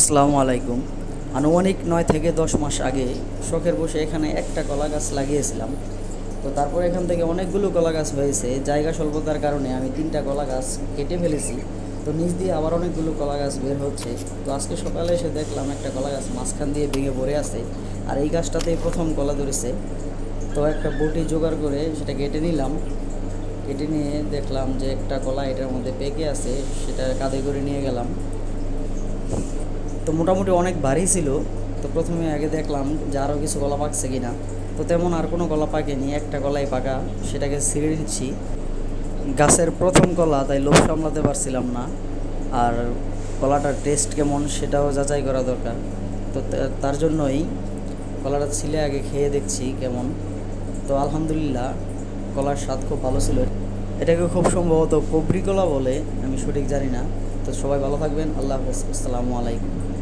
আসসালামু আলাইকুম। আনুমানিক নয় থেকে দশ মাস আগে শখের বসে এখানে একটা কলা গাছ লাগিয়েছিলাম। তো তারপর এখান থেকে অনেকগুলো কলা গাছ হয়েছে। জায়গা স্বল্পতার কারণে আমি তিনটা কলা গাছ কেটে ফেলেছি। তো নিচ দিয়ে আবার অনেকগুলো কলা গাছ বের হচ্ছে। তো আজকে সকালে এসে দেখলাম একটা কলা গাছ মাঝখান দিয়ে ভেঙে পড়ে আছে আর এই গাছটাতেই প্রথম কলা ধরেছে। তো একটা বটি জোগাড় করে সেটা কেটে নিলাম। কেটে নিয়ে দেখলাম যে একটা কলা এটার মধ্যে পেকে আছে, সেটা কাঁধে করে নিয়ে গেলাম। তো মোটামুটি অনেক ভারী ছিল। তো প্রথমে আগে দেখলাম যে আরও কিছু গলা পাকছে কিনা। তো তেমন আর কোনো গলা পাকেনি, একটা গলাই পাকা। সেটাকে ছিঁড়ে নিচ্ছি। গাছের প্রথম কলা তাই লোভ সামলাতে পারছিলাম না। আর কলাটার টেস্ট কেমন সেটাও যাচাই করা দরকার। তো তার জন্যই কলাটা ছিলে আগে খেয়ে দেখছি কেমন। তো আলহামদুলিল্লাহ কলার স্বাদ খুব ভালো ছিল। এটাকে খুব সম্ভবত কবরি কলা বলে, আমি সঠিক জানি না। তো সবাই ভালো থাকবেন, আল্লাহ হাফেজ, আসসালামু আলাইকুম।